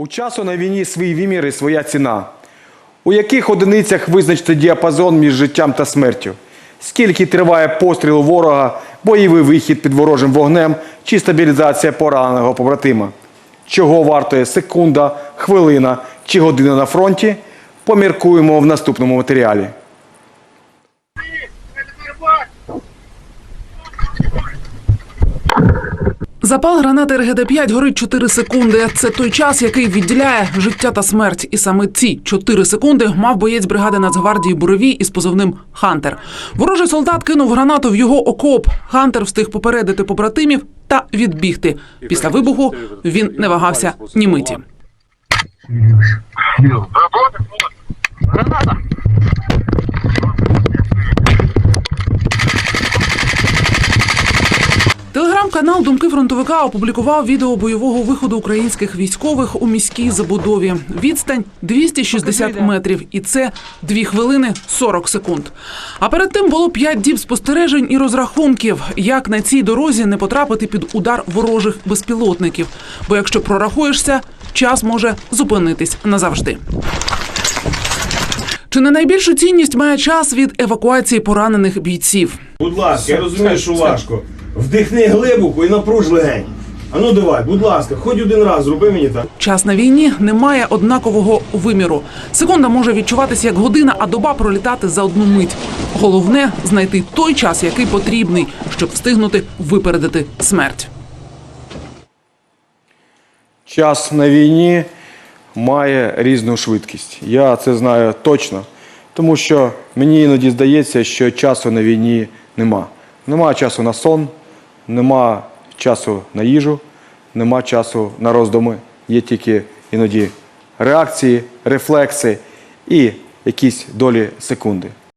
У часу на війні свої вимір і своя ціна. У яких одиницях визначити діапазон між життям та смертю? Скільки триває постріл ворога, бойовий вихід під ворожим вогнем чи стабілізація пораненого побратима? Чого вартує секунда, хвилина чи година на фронті? Поміркуємо в наступному матеріалі. Запал гранати РГД-5 горить 4 секунди. Це той час, який відділяє життя та смерть. І саме ці 4 секунди мав боєць бригади Нацгвардії Буревій із позивним Хантер. Ворожий солдат кинув гранату в його окоп. Хантер встиг попередити побратимів та відбігти. Після вибуху він не вагався ні миті. Телеграм-канал Думки фронтовика опублікував відео бойового виходу українських військових у міській забудові. Відстань 260 метрів, і це 2 хвилини 40 секунд. А перед тим було 5 діб спостережень і розрахунків, як на цій дорозі не потрапити під удар ворожих безпілотників. Бо якщо прорахуєшся, час може зупинитись назавжди. Чи не найбільшу цінність має час від евакуації поранених бійців? Будь ласка, я розумію, що важко. Вдихни глибоко і напруж легень. А ну давай, будь ласка, хоч один раз зроби мені так. Час на війні не має однакового виміру. Секунда може відчуватися як година, а доба пролітати за одну мить. Головне знайти той час, який потрібний, щоб встигнути випередити смерть. Час на війні має різну швидкість. Я це знаю точно, тому що мені іноді здається, що часу на війні нема. Нема часу на сон, нема часу на їжу, нема часу на роздуми. Є тільки іноді реакції, рефлекси і якісь долі секунди.